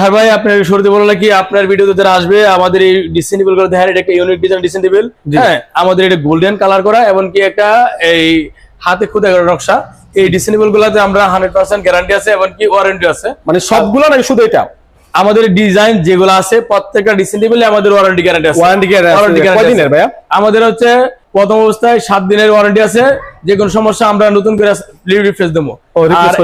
হ্যাঁ ভাই আপনার শুরুতে বলল কি আপনার ভিডিওতে যারা আসবে আমাদের এই ডিসিন টেবিল করে দেখেন এটা একটা ইউনিক ডিজাইন ডিসিন টেবিল জি। হ্যাঁ আমাদের এটা গোল্ডেন কালার করা এমনকি একটা এই হাতে খুদে করা নকশা। এই ডিসিন টেবিল গুলাতে আমরা হান্ড্রেড পার্সেন্ট গ্যারান্টি আছে এমনকি ওয়ারেন্টি আছে। মানে সবগুলো নাকি শুধু এটা আমাদের ডিজাইন যেগুলো আছে প্রত্যেকটা ডিসিন টেবিলে আমাদের ওয়ারেন্টি গ্যারান্টি আছে। ওয়ারেন্টি কয়দিনের আছে। ভাইয়া? আমাদের হচ্ছে প্রথম অবস্থায় সাত দিনের ওয়ারেন্টি আছে। যে কোনো সমস্যা আমরা নতুন করে রিপ্লেস দেবো। ও, replace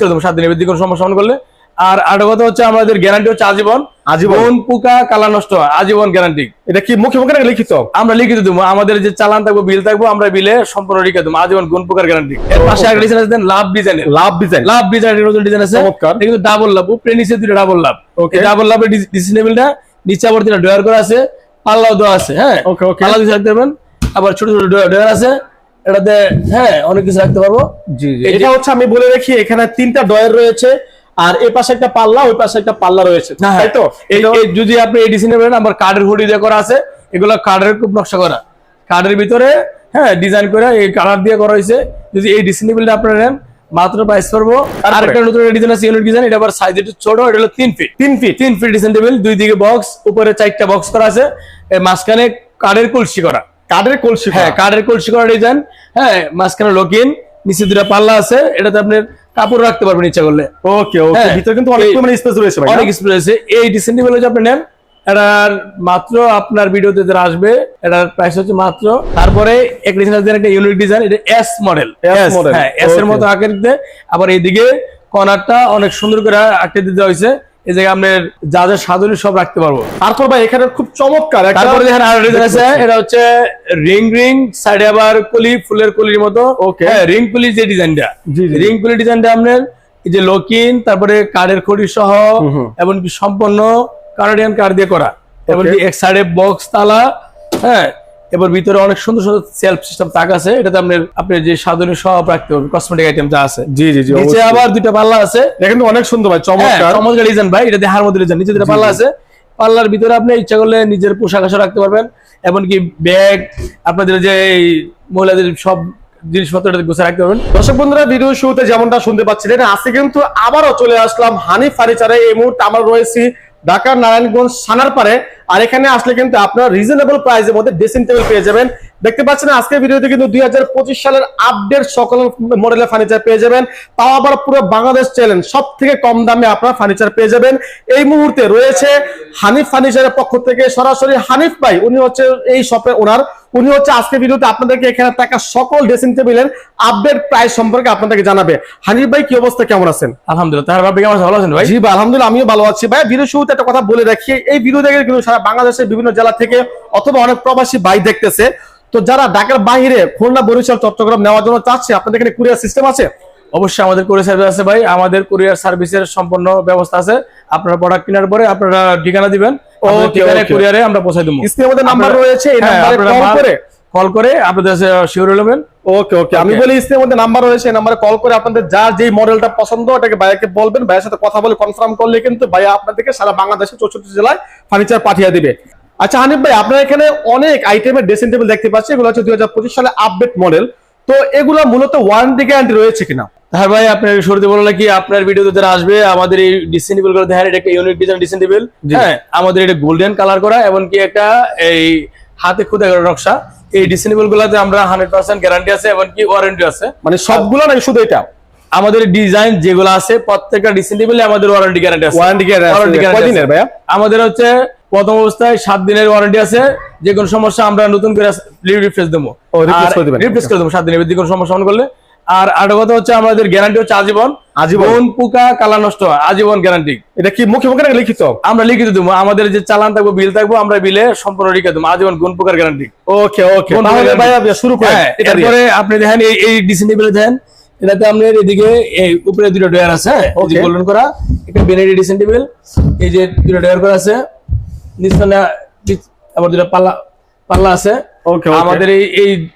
করে দেবো সাত দিনের যে কোনো সমস্যা করলে। আর আরেকটা কথা হচ্ছে আমাদের গ্যারান্টি হচ্ছে আজীবন। আজীবন। পোকা কালা নষ্ট হয়, আজীবন গ্যারান্টি এটা কি মুখে মুখে নাকি লিখিত? আমরা লিখিত দেবো। আমাদের যে চালান থাকব বিল থাকব আমরা বিলে সম্পূর্ণ লিখে দেবো। আজীবন কোন পোকার গ্যারান্টি এর পাশে একটা ডিজাইন আছে লাভ ডিজাইনের লাভ ডিজাইন লাভ ডিজাইনের নতুন ডিজাইন আছে। কিন্তু ডাবল লাভ। উপরে নিচে দুটো ডাবল লাভ। ওকে ডাবল লাভের ডিসিনেবলটা নিচে আবার দুটো ডয়ার করা আছে পাল্লাও দেওয়া আছে হ্যাঁ? ওকে ওকে পাল্লা দিয়ে রাখতে পারবেন। আবার ছোট ছোট ডয়ার আছে। এটাতে হ্যাঁ অনেক কিছু রাখতে পারব। জি জি। এটা হচ্ছে আমি বলে রাখি এখানে তিনটা ডয়ার রয়েছে। আর এই পাশে একটা পাল্লা ওই পাশে একটা পাল্লা রয়েছে। হ্যাঁ, তাই তো? এই যদি আপনি এই ডিজাইন নেবেন আমার কার্ডের হুডি দিয়ে করা আছে এগুলো কার্ডের খুব নকশা করা। কার্ডের ভিতরে হ্যাঁ ডিজাইন করে এই কালার দিয়ে করা হয়েছে। যদি এই ডিসিনেবলটা আপনারা নেন মাত্র প্রাইস পড়ব। আর? একটা নতুন ডিজাইন আছে ইউনিট ডিজাইন এটা আবার সাইজ একটু ছোট এটা হলো তিন ফিট তিন ফিট তিন ফিট ডিজাইন টেবিল দুই দিকে বক্স উপরে চারটা বক্স করা আছে। মাঝখানে কার্ডের কলসি করা। কাঠের কলসি হ্যাঁ কার্ডের কলসি করা ডিজাইন হ্যাঁ মাঝখানে লকিন নিচে দুটা পাল্লা আছে এটাতে আপনার কাপড় রাখতে পারবেন ইচ্ছা করলে। ওকে ওকে। হ্যাঁ, ভিতরে কিন্তু অনেক পরিমাণে স্পেস রয়েছে ভাই অনেক স্পেস আছে এই ডিসেন্টি বলে আপনি নেন এটা মাত্র আপনার ভিডিওতে যারা আসবে এটার প্রাইস হচ্ছে মাত্র তারপরে এক ডিজাইন একটা ইউনিক ডিজাইন এটা এস মডেল এস মডেল হ্যাঁ এস এর মতো আকৃতিতে আবার এইদিকে কর্নারটা অনেক সুন্দর করে আটকে দিতে হয়েছে। এই জায়গায় আপনার যা যা সাধনী সব রাখতে পারব। তারপর ভাই এখানে খুব চমৎকার তারপরে দেখেন আর ডিজাইন আছে। এটা হচ্ছে রিং রিং সাইডে আবার কলি ফুলের কলির মতো। Okay. হ্যাঁ রিং কলি যে ডিজাইনটা। রিং কলি ডিজাইনটা আপনার এই যে লকিন তারপরে কার্ডের খড়ি সহ। এমনকি সম্পূর্ণ কানাডিয়ান কার্ড দিয়ে করা। এমনকি এক সাইডে বক্স তালা হ্যাঁ এবার ভিতরে অনেক সুন্দর সুন্দর সেলফ সিস্টেম তাক আছে এটাতে আপনার আপনি যে সাধনী সব রাখতে পারবেন কসমেটিক আইটেম যা আছে। জি জি জি নিচে আবার দুইটা পাল্লা আছে। এটা কিন্তু অনেক সুন্দর ভাই হ্যাঁ, চমৎকার। চমৎকার ডিজাইন ভাই এটা দেহার মধ্যে ডিজাইন নিচে দুটো পাল্লা আছে। পাল্লার ভিতরে আপনি ইচ্ছা করলে নিজের পোশাক আশাক রাখতে পারবেন এমনকি ব্যাগ আপনাদের যে এই মহিলাদের সব জিনিসপত্র গুছিয়ে রাখতে পারবেন। দর্শক বন্ধুরা ভিডিও শুরুতে যেমনটা শুনতে পাচ্ছিলেন আজকে কিন্তু আবারও চলে আসলাম হানি ফার্নিচারে। এই মুহূর্তে আমরা রয়েছি ঢাকার নারায়ণগঞ্জ সানার পারে আর এখানে আসলে কিন্তু আপনার রিজনেবল প্রাইসের মধ্যে ড্রেসিং টেবিল পেয়ে যাবেন। দেখতে পাচ্ছেন, আজকের ভিডিওতে কিন্তু দুই হাজার পঁচিশ সালের আপডেট সকল মডেলের ফার্নিচার পেয়ে যাবেন। তাও আবার পুরো বাংলাদেশ চ্যালেঞ্জ সব থেকে কম দামে আপনার ফার্নিচার পেয়ে যাবেন। এই মুহূর্তে রয়েছে হানিফ ফার্নিচারের পক্ষ থেকে সরাসরি হানিফ ভাই, উনি হচ্ছে এই শপে ওনার উনি হচ্ছে আজকে ভিডিওতে আপনাদেরকে এখানে থাকা সকল ড্রেসিং টেবিলের আপডেট প্রাইস সম্পর্কে আপনাদেরকে জানাবে। হানিফ ভাই কি অবস্থা? কেমন আছেন? আলহামদুলিল্লাহ। কেমন ভালো আছেন ভাই? জি আলহামদুলিল্লাহ আমিও ভালো আছি। ভাই ভিডিও শুরুতে একটা কথা বলে রাখি। এই ভিডিও দেখে কিন্তু সারা বাংলাদেশের বিভিন্ন জেলা থেকে অথবা অনেক প্রবাসী ভাই দেখতেছে। তো যারা ঢাকার বাইরে খুলনা বরিশাল চট্টগ্রাম নেওয়ার জন্য চাচ্ছে আপনাদের এখানে কুরিয়ার সিস্টেম আছে? অবশ্যই আমাদের কুরিয়ার সার্ভিস আছে ভাই। আমাদের কুরিয়ার সার্ভিসের সম্পূর্ণ ব্যবস্থা আছে। আপনারা প্রোডাক্ট কেনার পরে আপনারা ঠিকানা দিবেন। ঠিকানায় okay. কুরিয়ারে আমরা পৌঁছাই দেবো। স্ক্রিনের মধ্যে নাম্বার রয়েছে এই নাম্বারে কল করে কল করে আপনাদের শিওর নেবেন। ওকে ওকে আমি বলি স্ক্রিনের মধ্যে নাম্বার রয়েছে এই নাম্বারে কল করে আপনাদের যার যেই মডেলটা পছন্দ ওটাকে ভাইয়াকে বলবেন। ভাইয়ের সাথে কথা বলে কনফার্ম করলে কিন্তু ভাইয়া আপনাদেরকে সারা বাংলাদেশের চৌষট্টি জেলায় ফার্নিচার পাঠিয়ে দিবে। আচ্ছা হানিফ ভাই আপনার এখানে অনেক আইটেমের ড্রেসিং টেবিল দেখতে পাচ্ছি। এগুলো হচ্ছে দুই সালে আপডেট মডেল তো এগুলো মূলত ওয়ারেন্টি গ্যারান্টি রয়েছে কিনা? হ্যাঁ ভাই আপনার শুরুতে বলল কি আপনার ভিডিওতে যারা আসবে আমাদের এই ডিসিন টেবিল করে দেখেন এটা একটা ইউনিক ডিজাইন ডিসিন টেবিল জি। হ্যাঁ আমাদের এটা গোল্ডেন কালার করা এমনকি একটা এই হাতে খুদে করা নকশা। এই ডিসিন টেবিল গুলাতে আমরা হান্ড্রেড পার্সেন্ট গ্যারান্টি আছে এমনকি ওয়ারেন্টি আছে। মানে সবগুলো নাকি শুধু এটা আমাদের ডিজাইন যেগুলো আছে প্রত্যেকটা ডিসিন টেবিলে আমাদের ওয়ারেন্টি গ্যারান্টি আছে। ওয়ারেন্টি গ্যারান্টি কয়দিনের আছে। ভাইয়া? আমাদের হচ্ছে প্রথম অবস্থায় সাত দিনের ওয়ারেন্টি আছে। যে কোনো সমস্যা আমরা নতুন করে রিপ্লেস দেবো। ও, replace করে দেবো সাত দিনের যে কোনো সমস্যা করলে। আর আরেকটা কথা হচ্ছে আমাদের গ্যারান্টি হচ্ছে আজীবন। আজীবন। পোকা কালা নষ্ট হয়, আজীবন গ্যারান্টি এটা কি মুখে মুখে লিখিত? আমরা লিখিত দেবো। আমাদের যে চালান থাকব বিল থাকব আমরা বিলে সম্পূর্ণ লিখে দেবো। আজীবন কোন পোকার গ্যারান্টি ওকে ওকে। শুরু করেন। হ্যাঁ। এরপরে আপনি দেখেন এই ডিসিন দেখেন এটাতে আপনার এদিকে এই উপরে দুটো ডয়ার আছে হ্যাঁ. গোল্ডেন করা এটা বেনেডি ডিসিন টেবিল এই যে দুটো ডয়ার করা আছে নিচখানে নিচ- আবার দুটো পাল্লা পাল্লা আছে। okay. আমাদের এই এই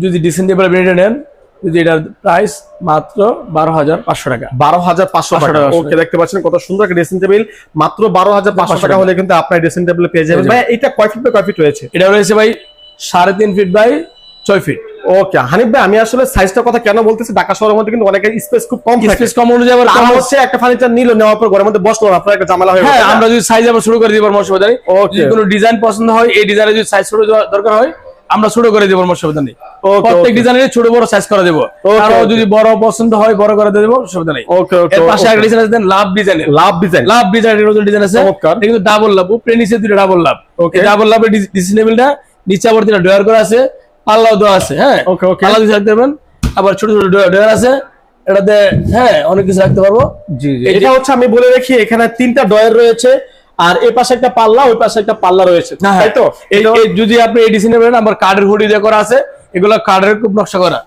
যদি ডিসিন টেবিল বেনেডি নেন যদি প্রাইস মাত্র বারো হাজার পাঁচশো টাকা। বারো হাজার পাঁচশো টাকা। টাকা। ওকে দেখতে পাচ্ছেন কত সুন্দর একটা ড্রেসিং টেবিল মাত্র বারো হাজার পাঁচশো টাকা। হলে কিন্তু আপনার ড্রেসিং টেবিল পেয়ে যাবেন। ভাই এটা কয় ফিট বাই কয় ফিট রয়েছে? এটা রয়েছে ভাই সাড়ে তিন ফিট বাই ছয় ফিট ওকে হানিফ ভাই আমি আসলে সাইজটার কথা কেন বলতেছি? ঢাকা শহরের মধ্যে কিন্তু অনেক স্পেস খুব কম স্পেস কম অনুযায়ী আবার আমার হচ্ছে একটা ফার্নিচার নিল নেওয়ার পর ঘরের মধ্যে বসল আপনার একটা ঝামেলা হয়ে হ্যাঁ আমরা যদি সাইজ আবার শুরু করে অসুবিধা নেই Okay. যদি কোনো ডিজাইন পছন্দ হয় এই ডিজাইনের যদি সাইজ দেওয়া দরকার হয় আমরা ছোট করে দিব অসুবিধা নেই। প্রত্যেক ডিজাইনের ছোট বড় সাইজ করে দেবো। কারও যদি বড় পছন্দ হয় বড় করে দেবো অসুবিধা নেই। ওকে ওকে এর পাশে একটা ডিজাইন আছে লাভ ডিজাইনের লাভ ডিজাইন লাভ ডিজাইনের নতুন ডিজাইন আছে। কিন্তু ডাবল লাভ উপরে নিচে দুটো ডাবল লাভ. ডাবল লাভের ডিসি লেভেলটা নিচে আবার দুটো ডয়ার করা আছে পাল্লাও দেওয়া আছে হ্যাঁ? Okay, okay. পাল্লা দিয়ে রাখতে পারবেন আবার ছোট ছোট ডয়ার আছে। এটাতে হ্যাঁ অনেক কিছু রাখতে পারব। জি জি। এটা হচ্ছে আমি বলে রাখি এখানে তিনটা ডয়ার রয়েছে। আর এই পাশে একটা পাল্লা ওই পাশে একটা পাল্লা রয়েছে। হ্যাঁ, হ্যাঁ। তাই তো? এই যদি আপনি এই ডিজাইন নেবেন আমার কার্ডের হুডি দিয়ে করা আছে। এগুলো কার্ডের খুব নকশা করা।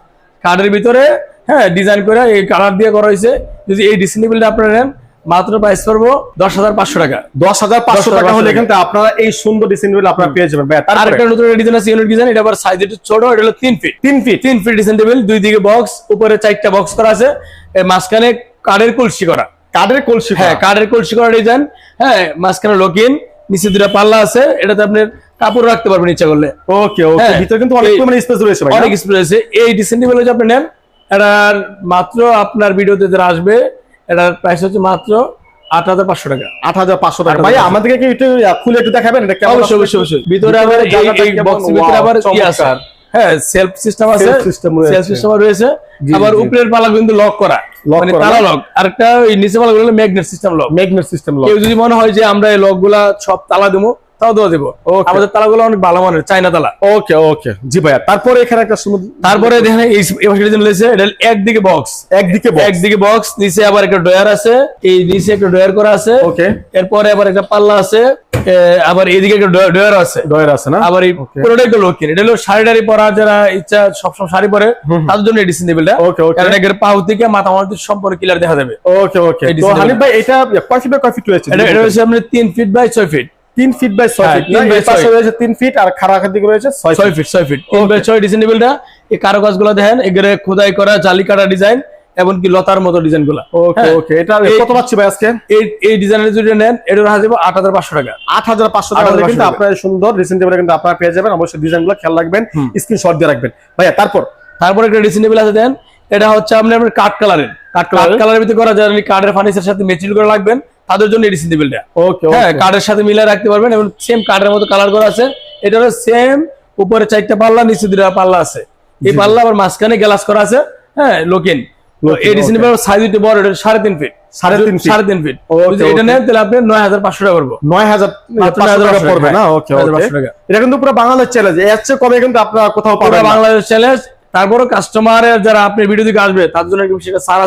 কার্ডের ভিতরে হ্যাঁ ডিজাইন করে এই কালার দিয়ে করা হয়েছে। যদি এই ডিসিনেবলটা আপনারা নেন মাত্র প্রাইস পড়ব দশ হাজার পাঁচশো টাকা। দশ হাজার পাঁচশো টাকা হলে। কিন্তু আপনারা এই সুন্দর ডিজাইন আপনারা পেয়ে যাবেন। ভাই আর একটা নতুন ডিজাইন আছে ইউনিট ডিজাইন এটা আবার সাইজ একটু ছোট এটা হলো তিন ফিট তিন ফিট তিন ফিট ডিজাইন টেবিল দুই দিকে বক্স উপরে চারটা বক্স করা আছে। মাঝখানে কার্ডের কলসি করা। কাঠের কলসি হ্যাঁ কার্ডের কলসি করা ডিজাইন হ্যাঁ মাঝখানে লকিন নিচে দুটা পাল্লা আছে এটাতে আপনার কাপড় রাখতে পারবেন ইচ্ছা করলে। ওকে ওকে হ্যাঁ। ভিতরে কিন্তু অনেক পরিমাণে স্পেস রয়েছে ভাই অনেক স্প্রে আছে এই ডিসেন্টিবল যদি আপনি নেন এটার মাত্র আপনার ভিডিওতে যারা আসবে এটার প্রাইস হচ্ছে মাত্র আট হাজার পাঁচশো টাকা। আট হাজার পাঁচশো টাকা। ভাই আমাদেরকে কি একটু খুলে একটু দেখাবেন? এটা অবশ্যই অবশ্যই ভিতরে আবার? বক্সের ভিতরে আবার কি আছে। চমৎকার। হ্যাঁ সেলফ সিস্টেম আছে। সেলফ সিস্টেম রয়েছে। আবার উপরের পালা কিন্তু লক করা। মানে তালা লক আরেকটা ওই নিচে পালা গুলো magnet system lock magnet system lock কেউ যদি মনে হয় যে আমরা এই লকগুলা সব তালা দেবো তাও দেওয়া দেবো। আমাদের তালাগুলো অনেক ভালো মানের চাইনা তালা। ওকে ওকে জি ভাইয়া তারপরে এখানে একটা তারপরে দেখেন এই এবার সেটা রয়েছে এটা একদিকে বক্স একদিকে একদিকে বক্স নিচে আবার একটা ডয়ার আছে। এই নিচে একটা ডয়ার করা আছে। ওকে এরপরে আবার একটা পাল্লা আছে। আবার এইদিকে একটা ডয়ার আছে। ডয়ের আছে না? আবার এই Okay. একটা লোক এটা হলো শাড়ি টাড়ি পরা যারা ইচ্ছা সবসময় শাড়ি পরে তাদের জন্য এডিসিন টেবিলটা Okay, okay. কারণ এর পাউ থেকে মাথা মাথা সম্পূর্ণ ক্লিয়ার দেখা যাবে। ওকে ওকে এই তো হানিফ ভাই এটা কয় ফিট বাই কয় ফিট রয়েছে? এটা হচ্ছে ফিট বাই ছয় ফিট তিন ফিট বাই ছয় হ্যাঁ, ফিট তিন পাশে রয়েছে তিন ফিট আর খাড়া খাদি রয়েছে ছয় ফিট ছয় ফিট তিন বাই ছয় ডিজাইন টেবিলটা এই কারুকাজগুলো দেখেন এগুলো খোদাই করা জালি কাটা ডিজাইন এমনকি লতার মতো ডিজাইনগুলা ওকে হ্যাঁ। ওকে এটা কত পাচ্ছি ভাই আজকে? এই এই ডিজাইনের যদি নেন এটা রাখা যাবে আট হাজার পাঁচশো টাকা। আট হাজার পাঁচশো টাকা কিন্তু আপনার সুন্দর রিসেন্ট কিন্তু আপনারা পেয়ে যাবেন। অবশ্যই ডিজাইনগুলো খেয়াল রাখবেন স্ক্রিনশট দিয়ে রাখবেন। ভাইয়া তারপর? তারপরে একটা ড্রেসিং টেবিল আছে দেন এটা হচ্ছে আপনার আপনার কাঠ কালারের কাঠ? কালারের ভিতরে করা যায় কাঠের ফার্নিচার সাথে ম্যাচিং করে রাখবেন। তাদের জন্য ড্রেসিং টেবিলটা ওকে হ্যাঁ কাঠের সাথে মিলিয়ে রাখতে পারবেন এবং সেম কাঠের মতো কালার করা আছে। এটা হলো সেম উপরে চারটা পাল্লা নিচে দুটা পাল্লা আছে। এই পাল্লা আবার মাঝখানে গ্লাস করা আছে। হ্যাঁ লোকিন Lock-in, এই ড্রেসিং টেবিল সাইজ একটু বড় এটা সাড়ে তিন ফিট সাড়ে তিন সাড়ে তিন ফিট এটা নেন তাহলে আপনি নয় হাজার পাঁচশো টাকা নয় হাজার টাকা পড়বে না? হ্যাঁ, ওকে 9,500 ওকে টাকা। এটা কিন্তু পুরো বাংলাদেশ চ্যালেঞ্জ এর চেয়ে কমে কিন্তু আপনারা কোথাও পাবেন বাংলাদেশ চ্যালেঞ্জ তারপরে কাস্টমারের যারা আপনি ভিডিও দিকে আসবে তার জন্য একটু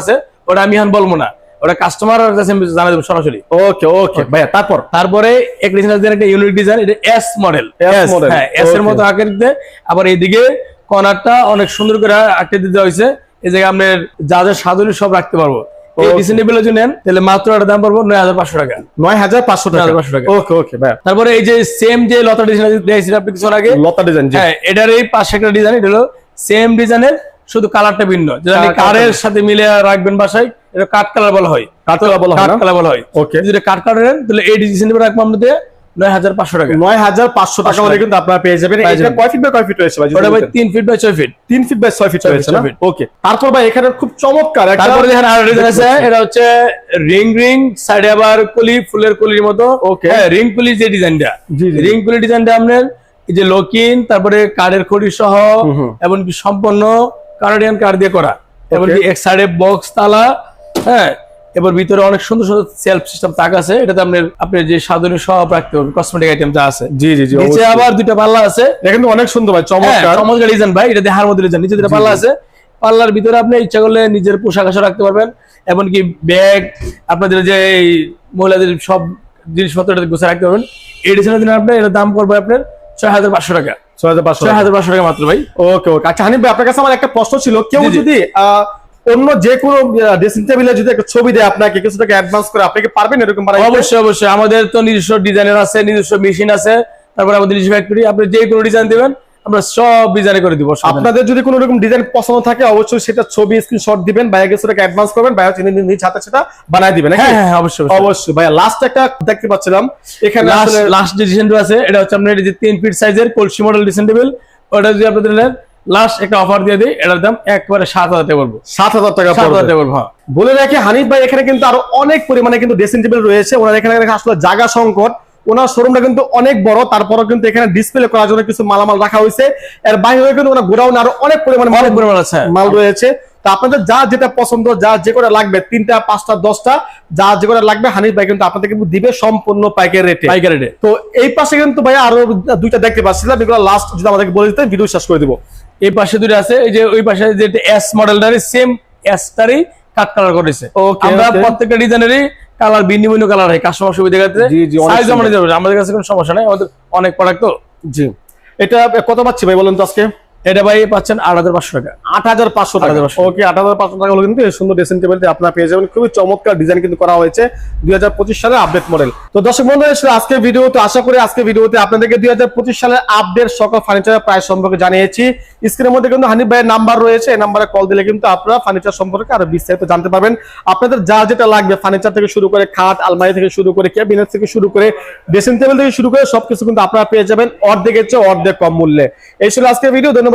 আছে। ওটা আমি এখন বলব না। ওটা কাস্টমার কাছে জানা দেবো সরাসরি। ওকে ওকে ভাইয়া তারপর? তারপরে এক ডিজাইন একটা ইউনিক ডিজাইন এটা এস মডেল model, হ্যাঁ এস এর. মতো আকৃতিতে আবার এইদিকে কর্নারটা অনেক সুন্দর করে আকৃতি দেওয়া হয়েছে। এই জায়গায় আপনার যা যা সাধনী সব রাখতে পারব। এই Okay. ডিজাইন যদি নেন তাহলে মাত্র এটার দাম পড়ব নয় হাজার পাঁচশো টাকা। নয় হাজার পাঁচশো টাকা। 9,500 টাকা। ওকে ওকে ভাইয়া। তারপরে এই যে সেম যে লতা ডিজাইন দিয়েছিল আপনি কিছু আগে। লতা ডিজাইন হ্যাঁ এটার এই পাশে একটা ডিজাইন এটা হলো সেম ডিজাইনের শুধু কালারটা ভিন্ন। কারের সাথে মিলে রাখবেন বাসায় এটা কাঠ কালার বলা হয়। কাঠ কালার বলা হয় কাঠ কালার বলা হয়। Okay. যদি কাঠ কালার নেন তাহলে এই ডিজাইন রাখব আমাদের নয় হাজার পাঁচশো টাকা। নয় হাজার পাঁচশো টাকা হলে কিন্তু আপনারা পেয়ে যাবেন। এটা কয় ফিট বাই কয় ফিট রয়েছে ওটা ভাই? তিন ফিট বাই ছয় ফিট তিন ফিট বাই ছয় ফিট রয়েছে না? ওকে তারপর ভাই এখানে খুব চমৎকার একটা তারপরে দেখেন আর ডিজাইন আছে। এটা হচ্ছে রিং রিং সাইডে আবার কলি ফুলের কলির মতো. হ্যাঁ রিং কলি যে ডিজাইনটা জি, জি। রিং কলি ডিজাইনটা আপনার এই যে লকিন তারপরে কাঠের খড়ি সহ। এমনকি সম্পূর্ণ কানাডিয়ান কাঠ দিয়ে করা। এমনকি এক সাইডে বক্স তালা হ্যাঁ এবার ভিতরে অনেক সুন্দর সুন্দর সেলফ সিস্টেম তাক আছে। এটাতে আপনার আপনি যে সাধনী সব রাখতে পারবেন কসমেটিক আইটেম যা আছে। জি জি জি নিচে আবার দুইটা পাল্লা আছে। এটা কিন্তু অনেক সুন্দর ভাই হ্যাঁ, চমৎকার। চমৎকার ডিজাইন ভাই এটা দেহার মধ্যে ডিজাইন নিচে দুটো পাল্লা আছে। পাল্লার ভিতরে আপনি ইচ্ছা করলে নিজের পোশাক আশাক রাখতে পারবেন এমনকি ব্যাগ আপনাদের যে এই মহিলাদের সব জিনিসপত্র এটাতে গুছিয়ে রাখতে পারবেন। এই ডিজাইনের দিন আপনার এটার দাম পড়বে আপনার ছয় হাজার পাঁচশো টাকা। ছয় হাজার পাঁচশো টাকা মাত্র ভাই। ওকে ওকে। আচ্ছা হানিফ ভাই আপনার কাছে আমার একটা প্রশ্ন ছিল। কেউ। যদি আহ, অন্য যে কোনো ড্রেসিং টেবিলে যদি একটা ছবি দেয় আপনাকে কিছু টাকা অ্যাডভান্স করে আপনি কি পারবেন এরকম? অবশ্যই অবশ্যই। আমাদের তো নিজস্ব ডিজাইনার আছে নিজস্ব মেশিন আছে তারপরে আমাদের নিজস্ব ফ্যাক্টরি আপনি যে কোনো ডিজাইন দিবেন আমরা সব ডিজাইন করে দিব আপনাদের যদি কোনো রকম ডিজাইন পছন্দ থাকে অবশ্যই সেটা ছবি স্ক্রিনশট দিবেন ভাইয়া কিছু টাকা অ্যাডভান্স করবেন ভাইয়া তিনি নিজ হাতে সেটা বানাই দিবেন হ্যাঁ হ্যাঁ হ্যাঁ, অবশ্যই অবশ্যই। ভাইয়া লাস্ট একটা দেখতে পাচ্ছিলাম। এখানে লাস্ট যে ডিজাইনটা আছে এটা হচ্ছে আপনার যে তিন ফিট সাইজের কলসি মডেল ডিজাইন টেবিল ওটা যদি আপনাদের নেন লাস্ট একটা অফার দিয়ে দিই এটার দাম একবারে সাত হাজার টাকা বলব সাত হাজার টাকা সাত হাজার টাকা বলব হ্যাঁ। বলে রাখি হানিফ ভাই এখানে কিন্তু আরও অনেক পরিমাণে কিন্তু ড্রেসিং টেবিল রয়েছে। ওনার এখানে আসলে জায়গা সংকট। ওনার শোরুমটা কিন্তু অনেক বড় তারপরও কিন্তু এখানে ডিসপ্লে করার জন্য কিছু মালামাল রাখা হয়েছে। এর বাইরে কিন্তু ওনার গোডাউন আরও অনেক পরিমাণে মাল অনেক পরিমাণ আছে মাল রয়েছে। তো আপনাদের যা যেটা পছন্দ যা যে করে লাগবে তিনটা পাঁচটা দশটা যা যে করে লাগবে হানিফ ভাই কিন্তু আপনাদের কিন্তু দিবে সম্পূর্ণ পাইকারি রেটে পাইকারি রেটে তো এই পাশে কিন্তু ভাই আরও দুইটা দেখতে পাচ্ছিলাম এগুলো লাস্ট যদি আমাদেরকে বলে দিতেন ভিডিও শেষ করে দিব। এই পাশে দুটো আছে এই যে ওই পাশে যে এস মডেলটারই সেম এসটারই কাট কালার করেছে। ওকে আমরা প্রত্যেকটা ডিজাইনেরই কালার ভিন্ন ভিন্ন কালার হয় কাস্টমার সুবিধা ক্ষেত্রে সাইজ যাবে আমাদের কাছে কোনো সমস্যা নাই আমাদের অনেক প্রোডাক্ট তো। জি। এটা কত পাচ্ছি ভাই বলেন তো আজকে? এটা ভাই পাচ্ছেন আট হাজার পাঁচশো টাকা। আট হাজার পাঁচশো টাকা। ওকে আট হাজার পাঁচশো টাকা হলো কিন্তু এই সুন্দর ড্রেসিং টেবিলটি আপনার পেয়ে যাবেন। খুবই চমৎকার ডিজাইন কিন্তু করা হয়েছে দুই হাজার পঁচিশ সালের আপডেট মডেল তো দর্শক বন্ধু আজকে ভিডিওতে আশা করি আজকে ভিডিওতে আপনাদেরকে দুই হাজার পঁচিশ সালের আপডেট সকল ফার্নিচারের প্রাইস সম্পর্কে জানিয়েছি। স্ক্রিনের মধ্যে কিন্তু হানিফ ভাইয়ের নাম্বার রয়েছে। এই নাম্বারে কল দিলে কিন্তু আপনারা ফার্নিচার সম্পর্কে আরও বিস্তারিত জানতে পারবেন। আপনাদের যা যেটা লাগবে ফার্নিচার থেকে শুরু করে খাট আলমারি থেকে শুরু করে ক্যাবিনেট থেকে শুরু করে ড্রেসিং টেবিল থেকে শুরু করে সবকিছু কিন্তু আপনারা পেয়ে যাবেন। অর্ধেকের চেয়ে অর্ধেক কম মূল্যে। এই ছিল আজকের ভিডিও ধন্যবাদ।